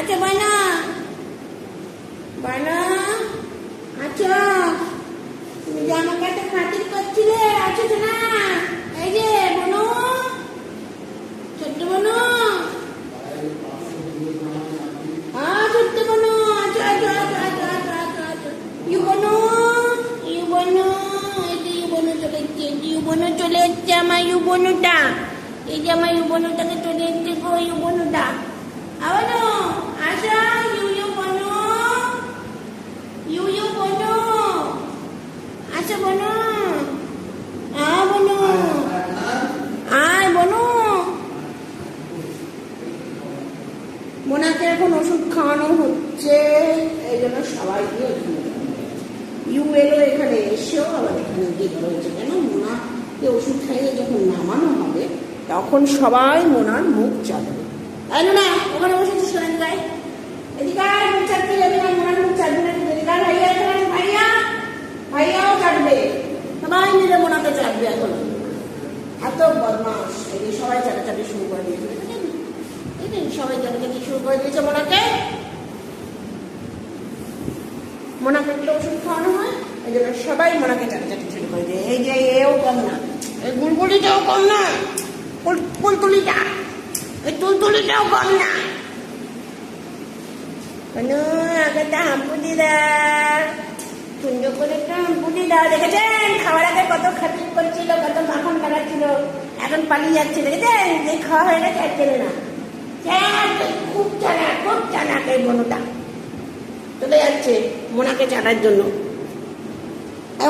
আচ্ছা বানা বানা আচ্ছা তুমি যে আমাকে একটা খাতির করছিলে, আছো তো না? এই যে, বনু। ছোট্ট বনু। হ্যাঁ ইউ ইউ বনু। চলে এসছে বনু চলে আমার ইউ বনুটা। এই যে আমার ইউ চলে এসছে গো ইউ বনুটা। আবানো আশা ইউ ইউ বনু ইউ ইউ বনু আচ্ছা বনু আ বনু আয় বনু মোনাকে এখন ওষুধ খাওয়ানো হচ্ছে, এই জন্য সবাই গিয়ে ইউ এলো এখানে এসেও আবার এখানে গিয়ে রয়েছে কেন? মোনাকে ওষুধ খাইয়ে যখন নামানো হবে, তখন সবাই মোনার মুখ চাটবে তাই না ওখানে বসে শোনেন গাই এদিকে মুখ চাটতে যাবে না, মোনার মুখ চাটবে না এদিকে ভাইয়া, এখানে ভাইয়া, ভাইয়াও চাটবে সবাই মিলে মোনাকে চাটবে এখন। এত বদমাস সবাই চাটাচাটি শুরু করে দিয়েছে। চাটাচাটি করে দিয়েছে মোনাকে। মোনাকে একটু ওষুধ খাওয়ানো হয়, এই জন্য সবাই মোনাকে চাটাচাটি শুরু করে দিয়ে। এই যে এও কম না। এই গুলগুলিটাও কম না। কুল- কুলতুলিটা এই তুলতুলিটাও কম না। কেন আগে তা সুন্দর করে দেখেছেন? খাওয়ার আগে কত খাতির করছিল, কত মাখন লাগাচ্ছিল এখন পালিয়ে যাচ্ছে। দেখেছেন? যে খাওয়া হয়ে গেছে, আর না। খুব চানা খুব চালাক এই বনটা চলে যাচ্ছে মোনাকে চাটার জন্য।